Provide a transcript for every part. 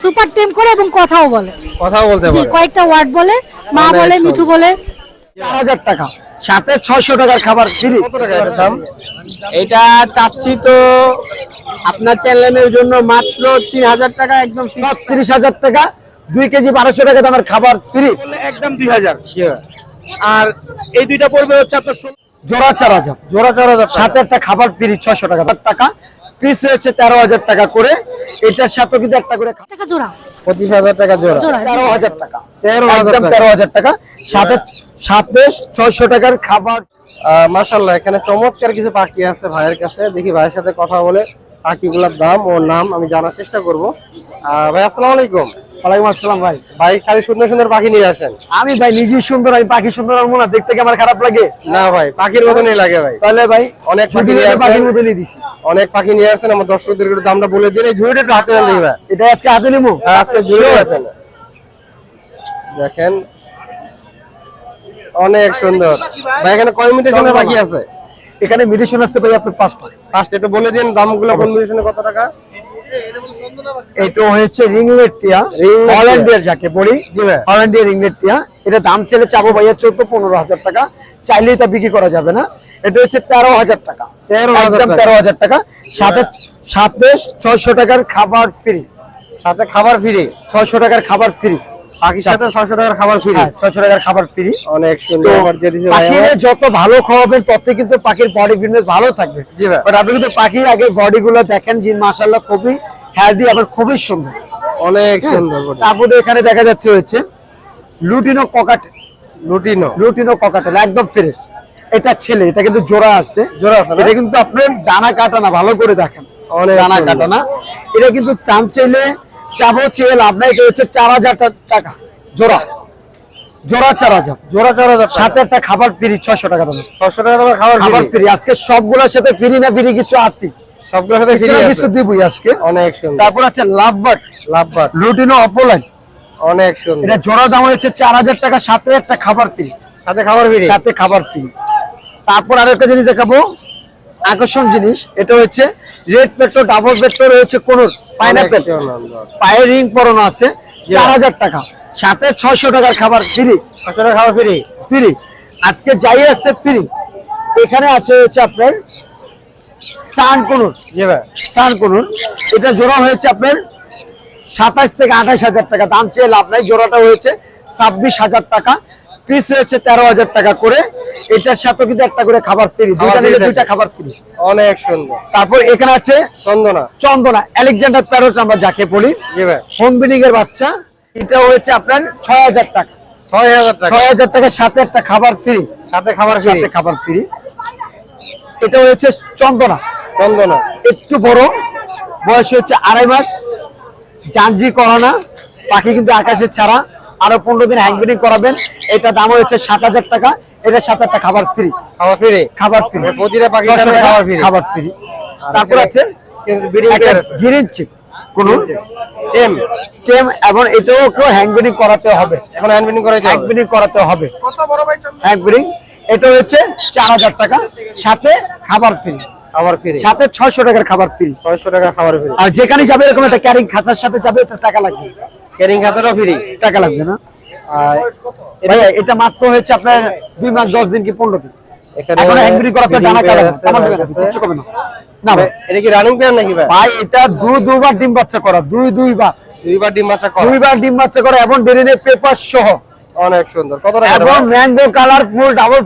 Super টেম করে এবং কথাও বলে। কথাও বলতে জি পারে। কয়েকটা ওয়ার্ড বলে মা বলে মিঠু বলে। চার হাজার টাকা। সাথে ছয়শো টাকার খাবার ফ্রি কত টাকা এটার দাম এটা চাচ্ছি তো আপনার চ্যানেলের জন্য মাত্র তিন হাজার টাকা একদম তিরিশ হাজার টাকা দুই কেজি বারোশো টাকা দামের খাবার ফ্রি বললে একদম দুই হাজার। আর এই দুইটা পড়বে হচ্ছে আপনার ষোলো জোড়া চার হাজার। জোড়া চার হাজার সাথে একটা খাবার ফ্রি ছয়শো টাকা। টাকা। পিস হচ্ছে তেরো হাজার টাকা করে। এটার সাথে কিন্তু একটা করে টাকা জোড়া? পঁচিশ হাজার টাকা জোড়া। তেরো হাজার টাকা। তেরো হাজার তেরো হাজার টাকা। সাথে সাথে ছয়শো টাকার খাবার। মাসাল্লাহ এখানে চমৎকার কিছু পাখি আছে ভাইয়ের কাছে। দেখি ভাইয়ের সাথে কথা বলে। পাখিগুলোর দাম ও নাম আমি জানার চেষ্টা করব। ভাই আসসালামু আলাইকুম। ওয়ালাইকুম আসসালাম ভাই। ভাই খালি সুন্দর সুন্দর পাখি নিয়ে আসেন। আমি ভাই নিজেই সুন্দর আমি পাখি সুন্দর মনে হয়, দেখতে আমার খারাপ লাগে? না ভাই পাখির মতনই লাগে ভাই। তাহলে ভাই অনেক পাখি নিয়ে। পাখির মতনই দিছি। অনেক পাখি নিয়ে আসছেন আমার দর্শকদের একটু দামটা বলে দিন। এই ঝুড়িটা একটু হাতে দেন ভাই। এটা আজকে হাতে নেব হ্যাঁ, আজকে ঝুড়ি হাতে। দেখেন অনেক সুন্দর। ভাই এখানে কয় মিটার পাখি আছে? এখানে মেডিসিন আসতে ভাই আপনার পাঁচটা ফার্স্ট একটু বলে দিন দামগুলো কোন কত টাকা? এটা হয়েছে রিংলেট টিয়া। হল্যান্ডিয়ার যাকে বলি জি ভাই। হল্যান্ডিয়ার রিংলেট টিয়া। এটা দাম ছেলে চাবো ভাইয়া চোদ্দ পনেরো হাজার টাকা। চাইলেই তা বিক্রি করা যাবে না। এটা হচ্ছে তেরো হাজার টাকা। 13,000 একদম টাকা। তেরো হাজার টাকা। সাথে সাথে ছয়শো টাকার খাবার ফ্রি সাথে খাবার ফ্রি ছয়শো টাকার খাবার ফ্রি পাখির সাথে টাকার খাবার ফ্রি হ্যাঁ টাকার খাবার ফ্রি অনেক সুন্দর অফার দিয়ে দিছে ভাই যত ভালো খাওয়াবেন তত কিন্তু পাখির বডি ফিটনেস ভালো থাকবে। জি ভাই। বাট আপনি কিন্তু পাখির আগে বডি গুলো দেখেন খুবই হেলদি আবার খুবই সুন্দর। অনেক হ্যাঁ। সুন্দর তারপরে এখানে দেখা যাচ্ছে হচ্ছে lutino cockatiel lutino. Lutino cockatiel একদম ফ্রেশ এটা ছেলে এটা কিন্তু জোড়া আছে। জোড়া আছে এটা কিন্তু আপনার ডানা কাটা না ভালো করে দেখেন। অনেক ডানা। কাটা না। এটা কিন্তু দাম চাইলে চাবো চেয়ে লাভ নাই হচ্ছে চার হাজার টাকা। জোড়া। জোড়া চার হাজার। জোড়া চার হাজার সাথে একটা খাবার ফ্রি ছয়শো টাকা দাম ছশো টাকা তোমার খাবার খাবার ফ্রি ফ্রি আজকে সবগুলোর সাথে ফ্রি না ফ্রি কিছু আসি সবগুলোর সাথে ফ্রি কিছু দিবই আজকে। অনেক সুন্দর। তারপর আছে লাভ বার্ড লাভবার লুটিনো অপোলাইন। অনেক সুন্দর। এটা জোড়া দাম হচ্ছে চার হাজার টাকা সাথে একটা খাবার ফ্রি সাথে খাবার ফ্রি সাথে খাবার ফ্রি তারপর আরেকটা জিনিস দেখাবো। আকর্ষণ জিনিস এটা হচ্ছে রেড পেট্রো ডাবল পেট্রো রয়েছে কোন পাইনাপেল পায়ে রিং পরানো আছে চার হাজার টাকা। সাথে ছয়শো টাকার খাবার ফ্রি টাকা খাবার ফ্রি ফ্রি আজকে যাই আছে ফ্রি এখানে আছে হচ্ছে আপনার সান ভাই। সান কোনুর। এটা জোড়া হয়েছে আপনার সাতাশ থেকে আঠাশ হাজার টাকা। দাম চেয়ে লাভ নাই। জোড়াটা হয়েছে ছাব্বিশ হাজার টাকা। পিস হয়েছে তেরো হাজার টাকা করে। এটার সাথে কিন্তু একটা করে খাবার ফ্রি দুইটা নিলে দুইটা খাবার ফ্রি অনেক সুন্দর। তারপর এখানে আছে চন্দনা। চন্দনা আলেকজান্ডার প্যারোট আমরা যাকে বলি। হোম এর বাচ্চা। এটা হয়েছে আপনার ছয় হাজার টাকা। ছয় হাজার টাকা। ছয় হাজার টাকার সাথে একটা খাবার ফ্রি সাথে খাবার সাথে খাবার ফ্রি এটা হয়েছে চন্দনা। চন্দনা। একটু বড়। বয়স হচ্ছে আড়াই মাস। জাঞ্জি করানা। পাখি কিন্তু আকাশে ছাড়া। আরও পনেরো দিন হ্যাংবিনিং করাবেন। এটা দাম হচ্ছে সাত হাজার টাকা। এটার সাথে একটা খাবার ফ্রি খাবার ফ্রি খাবার ফ্রি প্রতিটা পাখির খাবার free। খাবার ফ্রি তারপর আছে। গ্রিন চিক কোন? টেম টেম এবং এটাও কেউ করাতে হবে। এখন হ্যান্ডবিনিং করাইতে হবে? হ্যাংবিনিং করাতে হবে। কত বড় ভাই এটা হচ্ছে চার হাজার টাকা। সাথে খাবার ফ্রি খাবার ফ্রি সাথে ছয়শো টাকার খাবার ফ্রি ছয়শো টাকা খাবার ফ্রি আর যেখানে যাবে এরকম একটা ক্যারিং খাঁচার সাথে যাবে এটা টাকা লাগবে। ক্যারিং খাতাটা ফ্রি টাকা লাগবে না। ভাইয়া এটা মাত্র হয়েছে আপনার দুই মাস দশ দিন কি পনেরো দিন? এখানে এখন করা তো ডানা কাটা আছে, আমার ভাইয়ের দেবে না কাছে। কিচ্ছু কমে না না ভাই। এটা কি রানিং পেয়ার নাকি ভাই? ভাই এটা দুই দুবার ডিম বাচ্চা করা দুই দুইবার। দুইবার ডিম বাচ্চা করা। দুইবার ডিম বাচ্চা করা এবং ডেরিনে পেপার সহ। অনেক সুন্দর। কত টাকা এবং ম্যাঙ্গো কালারফুল ডাবল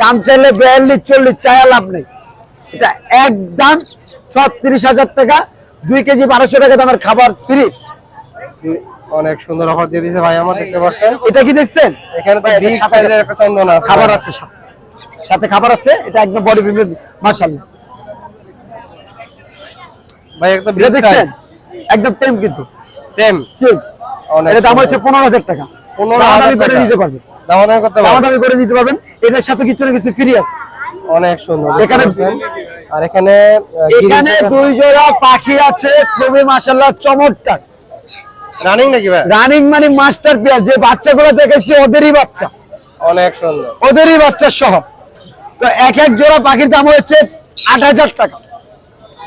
কাম চাইলে বিয়াল্লিশ চল্লিশ চায়া লাভ নেই। এটা একদম ছত্রিশ হাজার টাকা দুই কেজি বারোশো টাকা দামের খাবার ফ্রি অনেক সুন্দর অফার দিয়ে দিয়েছে ভাই আমার দেখতে পাচ্ছেন। এটা কি দেখছেন? এখানে তো বিগ সাথে সাইজের একটা চন্দন আছে। খাবার আছে সাথে। সাথে খাবার আছে এটা একদম বডি মাশাআল্লাহ। ভাই বিগ সাইজ একদম টেম কিন্তু। টেম টেম এটা দাম হচ্ছে পনেরো হাজার টাকা। 15,000 দামাদামি করে নিতে পারবেন। দামাদামি করতে পারবেন। দামাদামি করে নিতে পারবেন। এটার সাথে কিছু না কিছু ফ্রি আছে। অনেক সুন্দর। এখানে আর এখানে এখানে দুই জোড়া পাখি আছে। খুবই মাশাআল্লাহ চমৎকার। রানিং নাকি ভাই? রানিং মানে মাস্টার পেয়ার যে বাচ্চাগুলো দেখেছি ওদেরই বাচ্চা। অনেক সুন্দর। ওদেরই বাচ্চা সহ। তো এক এক জোড়া পাখির দাম হচ্ছে আট হাজার টাকা।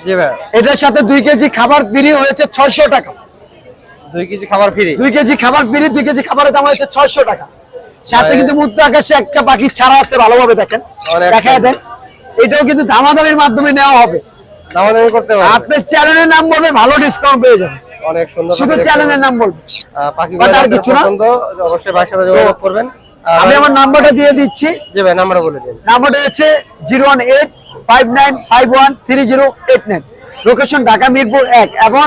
জি ভাই। এটার সাথে দুই কেজি খাবার ফ্রি হয়েছে ছয়শো টাকা। দুই কেজি খাবার ফ্রি দুই কেজি খাবার ফ্রি দুই কেজি খাবারের দাম হচ্ছে ছয়শো টাকা। সাথে কিন্তু মুক্ত আকাশে একটা পাখি ছাড়া আছে ভালোভাবে দেখেন। দেখা দেন। এটাও কিন্তু দামাদামির মাধ্যমে নেওয়া হবে। দামাদামি করতে পারবে আপনার চ্যানেলের নাম বলবে ভালো ডিসকাউন্ট পেয়ে যাবেন। অনেক সুন্দর শুধু চ্যানেলের নাম বলবে। আহ, পাখি আর কিছু না? অবশ্যই ভাইয়ের সাথে যোগাযোগ করবেন। আমি আমার নাম্বারটা দিয়ে দিচ্ছি। জি ভাই নাম্বার বলে দিন। নাম্বারটা হচ্ছে zero one eight five nine five one three zero eight nine location Dhaka Mirpur এক। এবং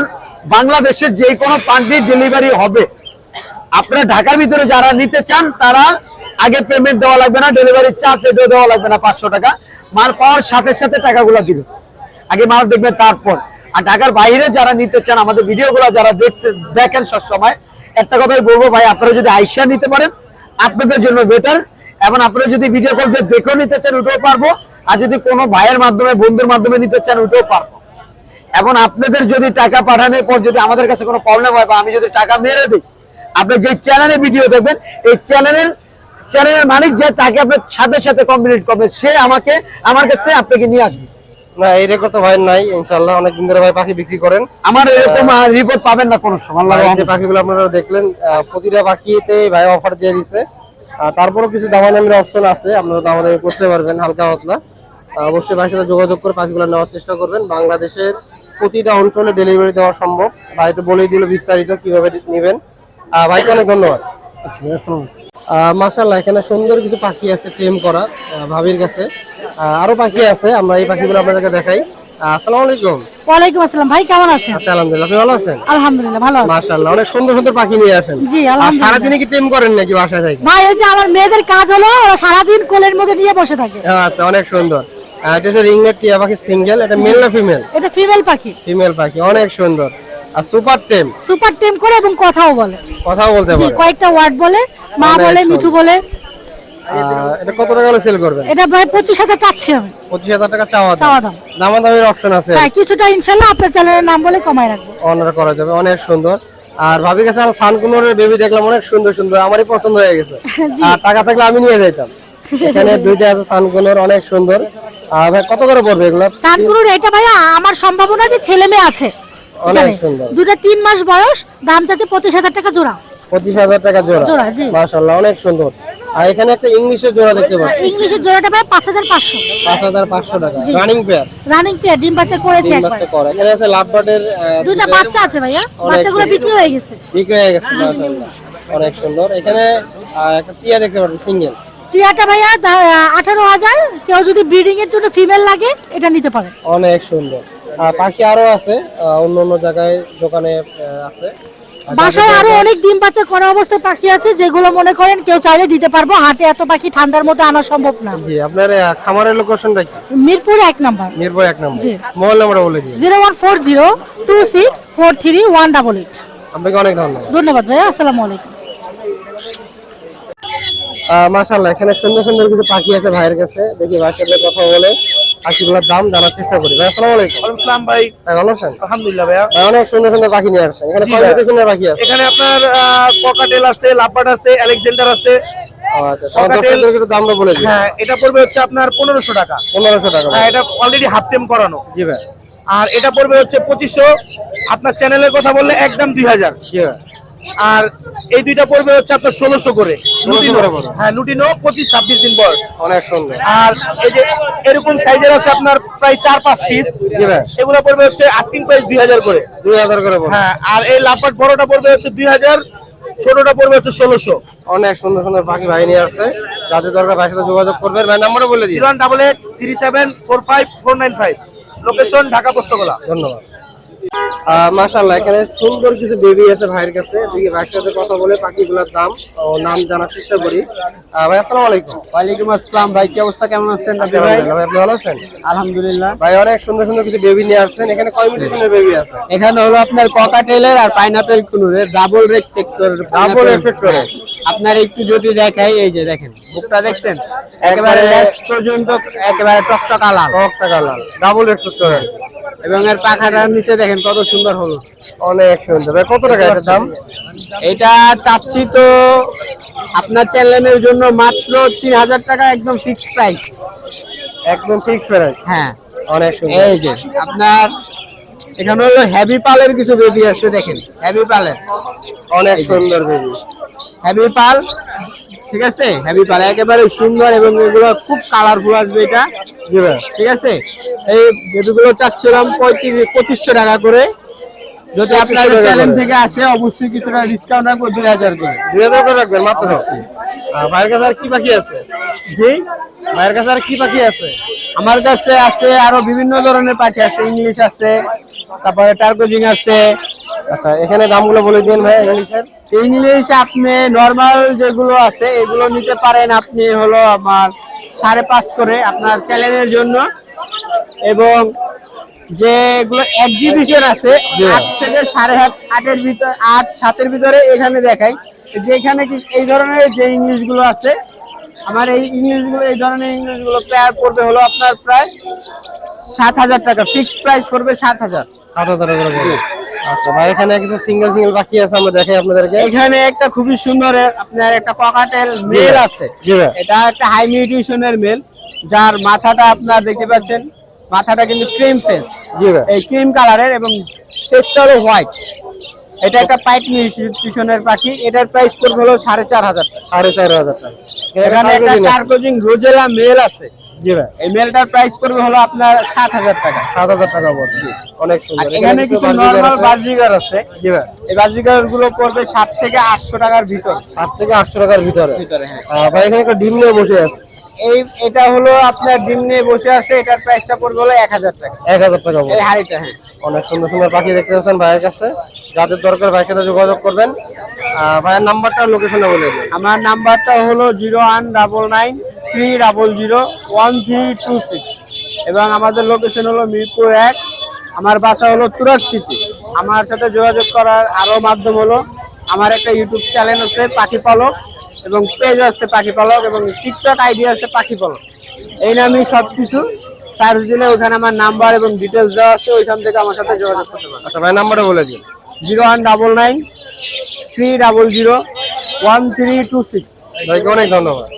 বাংলাদেশের যে কোনো পান্ডি ডেলিভারি হবে। আপনারা ঢাকার ভিতরে যারা নিতে চান তারা আগে পেমেন্ট দেওয়া লাগবে না। ডেলিভারি চার্জ এটাও দেওয়া লাগবে না পাঁচশো টাকা। মাল পাওয়ার সাথে সাথে টাকাগুলো দিবে আগে মাল দেখবেন তারপর। আর ঢাকার বাইরে যারা নিতে চান, আমাদের ভিডিওগুলো যারা দেখতে দেখেন সবসময়, একটা কথাই বলব ভাই, আপনারা যদি আইসা নিতে পারেন, আপনাদের জন্য বেটার এবং আপনারা যদি ভিডিও কল দিয়ে দেখেও নিতে চান, ওটাও পারব। আর যদি কোনো ভাইয়ের মাধ্যমে, বন্ধুর মাধ্যমে নিতে চান, ওটাও পারব। এবং আপনাদের যদি টাকা পাঠানোর পর যদি আমাদের কাছে কোনো প্রবলেম হয় বা আমি যদি টাকা মেরে দিই, আপনি যে চ্যানেলে ভিডিও দেখবেন, এই চ্যানেলের চ্যানেলের মালিক যে তাকে আপনার সাথে সাথে কমপ্লিট করবে সে আমাকে, আমার কাছে আপনাকে নিয়ে আসবে। না এই রেকর্ড তো ভাই নাই ইনশাআল্লাহ অনেক দিন ধরে ভাই পাখি বিক্রি করেন। আমার এরকম রিপোর্ট পাবেন না কোনো সময় আল্লাহর ভাই যে রহমতে। পাখিগুলো আপনারা দেখলেন প্রতিটা পাখিতে ভাই অফার দিয়ে দিছে। আর কিছু দামাদামির অপশন আছে আপনারা দামাদামি করতে পারবেন হালকা পাতলা। আহ, অবশ্যই ভাইয়ের সাথে যোগাযোগ করে পাখিগুলো নেওয়ার চেষ্টা করবেন। বাংলাদেশের প্রতিটা অঞ্চলে ডেলিভারি দেওয়া সম্ভব। ভাই তো বলেই দিল বিস্তারিত কীভাবে নেবেন। ভাইকে অনেক ধন্যবাদ। আচ্ছা। মার্শাল্লাহ এখানে সুন্দর কিছু পাখি আছে প্রেম করা ভাবির কাছে। আরও পাখি আছে আমরা এই পাখিগুলো আপনাদেরকে দেখাই। আসসালামু আলাইকুম। ওয়ালাইকুম আসসালাম ভাই কেমন আছেন? আচ্ছা আলহামদুলিল্লাহ আপনি ভালো আছেন? আলহামদুলিল্লাহ ভালো আছি। মার্শাল্লাহ অনেক সুন্দর সুন্দর পাখি নিয়ে আসেন। জি, আর আলহামদুলিল্লাহ। সারাদিনে কি টেম করেন নাকি বাসায় থেকে ভাই ওই যে আমার মেয়েদের কাজ হলো ওরা সারাদিন কোলের মধ্যে নিয়ে বসে থাকে। আচ্ছা অনেক সুন্দর। এটা হচ্ছে রিংনেট টিয়া পাখি সিঙ্গেল এটা মেল না ফিমেল এটা ফিমেল পাখি। ফিমেল পাখি অনেক সুন্দর। আর সুপার টেম সুপার টেম করে এবং কথাও বলে। কথাও বলতে জি কয়েকটা ওয়ার্ড বলে মা বলে মিঠু বলে। এটা কত টাকা সেল করবেন? এটা ভাই পঁচিশ হাজার চাচ্ছি আমি। পঁচিশ হাজার টাকা চাওয়া চাওয়া দাম। দাম। দামাদামির অপশন আছে। হ্যাঁ কিছুটা ইনশাল্লাহ আপনার চ্যানেলের নাম বলে কমায় রাখব। অনার করা যাবে অনেক সুন্দর। আর ভাবির কাছে আমার সানকুনোরের বেবি দেখলাম অনেক সুন্দর সুন্দর। আমারই পছন্দ হয়ে গেছে। আর টাকা থাকলে আমি নিয়ে যাইতাম। এখানে দুইটা আছে সানকুনোর অনেক সুন্দর। আর ভাই কত করে পড়বে এগুলো? সানগুরুর এটা ভাইয়া আমার সম্ভাবনা যে ছেলে মেয়ে আছে। অনেক সুন্দর। দুটা তিন মাস বয়স দাম চাচ্ছে পঁচিশ হাজার টাকা জোড়া। পঁচিশ হাজার টাকা জোড়া। জোড়া, জি। মাশাল্লাহ অনেক সুন্দর। আর এখানে একটা ইংলিশের জোড়া দেখতে পাচ্ছি। ইংলিশের জোড়াটা ভাই পাঁচ হাজার পাঁচশো। পাঁচ হাজার পাঁচশো টাকা। রানিং পেয়ার রানিং পেয়ার ডিম বাচ্চা করেছে একবার। বাচ্চা করা। এখানে আছে লাভ বার্ডের দুইটা বাচ্চা আছে ভাইয়া। বাচ্চাগুলো বিক্রি হয়ে গেছে। বিক্রি হয়ে গেছে মাশাল্লাহ অনেক সুন্দর। এখানে একটা টিয়া দেখতে পাচ্ছি সিঙ্গেল টিয়াটা ভাইয়া আঠারো হাজার। কেউ যদি ব্রিডিং এর জন্য ফিমেল লাগে এটা নিতে পারে। অনেক সুন্দর। আর পাখি আরও আছে অন্য অন্য জায়গায় দোকানে আছে। বাসায় আরও অনেক ডিম বাচ্চা করা অবস্থায় পাখি আছে যেগুলো মনে করেন কেউ চাইলে দিতে পারব। হাতে এত পাখি ঠান্ডার মধ্যে আনা সম্ভব না। জি আপনার খামারের লোকেশনটা কি? মিরপুর এক নাম্বার। মিরপুর এক নাম্বার। জি। মোবাইল নাম্বার বলে দিন। Zero one four zero two six four three one double eight. আপনাকে অনেক ধন্যবাদ। ধন্যবাদ ভাইয়া আসসালামু আলাইকুম। আহ, মাশাআল্লাহ এখানে সুন্দর সুন্দর কিছু পাখি আছে ভাইয়ের কাছে। দেখি ভাইয়ের সাথে কথা বলে পাখিগুলোর দাম জানার চেষ্টা করি। ভাই আসসালামু আলাইকুম। ভাই। ভাই ভালো আছেন? আলহামদুলিল্লাহ ভাইয়া। ভাই, অনেক সুন্দর সুন্দর পাখি নিয়ে আসছেন। এখানে কয় ভাই। পাখি আছে? এখানে আপনার ককাটেল আছে লাপাট আছে আলেকজান্ডার আছে। ও, তোমার Cockatiel- দর্শকদের একটু দামটা বলে এটা পড়বে হচ্ছে আপনার পনেরোশো টাকা। পনেরোশো টাকা। এটা অলরেডি হাফ টেম করানো। জি ভাই। আর এটা পড়বে হচ্ছে পঁচিশশো। আপনার চ্যানেলের কথা বললে একদম দুই হাজার। আর এই দুইটা পড়বে হচ্ছে আপনার ষোলোশো করে। 1600 করে পড়বে। হ্যাঁ লুটিনো পঁচিশ ছাব্বিশ দিন বয়স অনেক সুন্দর। আর এই যে এরকম সাইজের আছে আপনার প্রায় চার পাঁচ পিস এগুলো পড়বে হচ্ছে আস্কিং প্রাইস দুই হাজার করে। দুই হাজার করে হ্যাঁ আর এই লাপাট বড়টা পড়বে হচ্ছে দুই হাজার ছোটটা পড়বে হচ্ছে ষোলোশো। অনেক সুন্দর সুন্দর পাখি ভাই নিয়ে আসছে। যাদের দরকার ভাইয়ের সাথে যোগাযোগ করবেন। ভাই নাম্বারও বলে দিন। One double eight three seven four five four nine five. Location Dhaka Postogola ধন্যবাদ। আহ, মাশাআল্লাহ এখানে সুন্দর কিছু বেবি আছে ভাইয়ের কাছে। দেখি ভাইয়ের সাথে কথা বলে পাখিগুলোর দাম ও নাম জানার চেষ্টা করি। ভাই আসসালামু আলাইকুম। ওয়ালাইকুম আসসালাম ভাই কি অবস্থা? কেমন আছেন? ভাই আপনি ভালো আছেন? আলহামদুলিল্লাহ। ভাই অনেক সুন্দর সুন্দর কিছু বেবি নিয়ে আসছেন। এখানে কয় মিউটেশনের বেবি আছে? এখানে হলো আপনার ককাটেলের আর পাইনাপেল কুনুরের ডাবল রেক সেক্টর effect করে। আপনার একটু যদি দেখাই এই যে দেখেন বুকটা দেখছেন? একেবারে লেজ পর্যন্ত একেবারে টকটকা লাল। টক টাকা লাল ডাবল রেস্টুরেন্ট এবং এর পাখাটার নিচে দেখেন কত সুন্দর হলো অনেক সুন্দর। কত টাকা এটার দাম? এটা চাচ্ছি তো আপনার চ্যানেলের জন্য মাত্র তিন হাজার টাকা একদম ফিক্স প্রাইস একদম ফিক্স প্রাইস হ্যাঁ। অনেক সুন্দর। এই যে আপনার এখানে হলো হ্যাভি পালের কিছু বেবি আছে দেখেন। হ্যাভি পালের। অনেক সুন্দর বেবি হ্যাভি পাল ঠিক আছে? হ্যাভি পাল একেবারে সুন্দর এবং এগুলো খুব কালারফুল আসবে এটা। ঠিক আছে? এই বেবিগুলো চাচ্ছিলাম পঁয়ত্রিশ পঁচিশশো টাকা করে। যদি চ্যানেল থেকে আসে অবশ্যই কিছুটা ডিসকাউন্ট রাখব দুই হাজার করে। দুই হাজার করে রাখবেন মাত্র? ভাইয়ের কাছে আর কি পাখি আছে? জি? ভাইয়ের কাছে আর কি পাখি আছে? আমার কাছে আছে আরও বিভিন্ন ধরনের পাখি আছে। ইংলিশ আছে তারপরে টার্কোজিং আছে। আচ্ছা এখানে দামগুলো বলে দিন ভাই ইংলিশের। ইংলিশ আপনি নর্মাল যেগুলো আছে এগুলো নিতে পারেন আপনি হলো আমার সাড়ে পাঁচ করে আপনার চ্যানেলের জন্য। এবং যেগুলো এক্সিবিশন আছে আট থেকে সাড়ে আট আটের ভিতরে আট সাতের ভিতরে এখানে দেখাই। যে এখানে কি- এই ধরনের যে ইংলিশগুলো আছে আমার এই ইংলিশগুলো এই ধরনের ইংলিশগুলো প্রায় পড়বে হলো আপনার প্রায় সাত হাজার টাকা ফিক্সড প্রাইস পড়বে সাত হাজার। সাত হাজার। আচ্ছা ভাই এখানে কিছু সিঙ্গেল সিঙ্গেল পাখি আছে আমরা দেখাই আপনাদেরকে। এখানে একটা খুবই সুন্দর আপনার একটা ককাটেল মেল আছে। এটা একটা হাই মিউটিশনের মেল যার মাথাটা আপনার দেখতে পাচ্ছেন মাথাটা কিন্তু ক্রিম ফেস এই ক্রিম কালারের এবং ফেসটা হলো হোয়াইট এটা একটা পাইট মিউটিশনের পাখি এটার প্রাইস পড়বে হলো সাড়ে চার হাজার সাড়ে চার হাজার টাকা। এখানে একটা কার্কোজিং রোজেলা মেল আছে। জি ভাই। এই মেলটার প্রাইস পড়বে হলো আপনার সাত হাজার টাকা। সাত হাজার টাকা পড়বে। অনেক সুন্দর। এখানে কিছু নর্মাল বাজিগার আছে। জি ভাই। এই বাজিগারগুলো পড়বে সাত থেকে আটশো টাকার ভিতর। সাত থেকে আটশো টাকার ভিতরে। ভিতরে হ্যাঁ। ভাই এখানে একটা ডিম নিয়ে বসে আছে। এই এটা হলো আপনার ডিম নিয়ে বসে আছে। এটার প্রাইসটা পড়বে হলো এক হাজার টাকা। এক হাজার টাকা এই হাড়িটা হ্যাঁ। অনেক সুন্দর সুন্দর পাখি দেখতে পাচ্ছেন ভাইয়ের কাছে। যাদের দরকার ভাইয়ের সাথে যোগাযোগ করবেন। ভাইয়ের নাম্বারটা লোকেশনে বলে আমার নাম্বারটা হলো zero one double nine three double zero one three two six এবং আমাদের লোকেশন হলো মিরপুর এক আমার বাসা হলো তুরাক সিটি আমার সাথে যোগাযোগ করার আরও মাধ্যম হলো আমার একটা ইউটিউব চ্যানেল আছে পাখি পালক এবং পেজ আছে পাখি পালক এবং টিকটক আইডি আছে পাখি পালক। এই নামই সব কিছু সার্চ দিলে ওখানে আমার নাম্বার এবং ডিটেলস দেওয়া আছে ওইখান থেকে আমার সাথে যোগাযোগ করতে পারবেন। আচ্ছা ভাই নাম্বারটা বলে দিন। Zero one double nine three double zero one three two six ভাইকে অনেক ধন্যবাদ।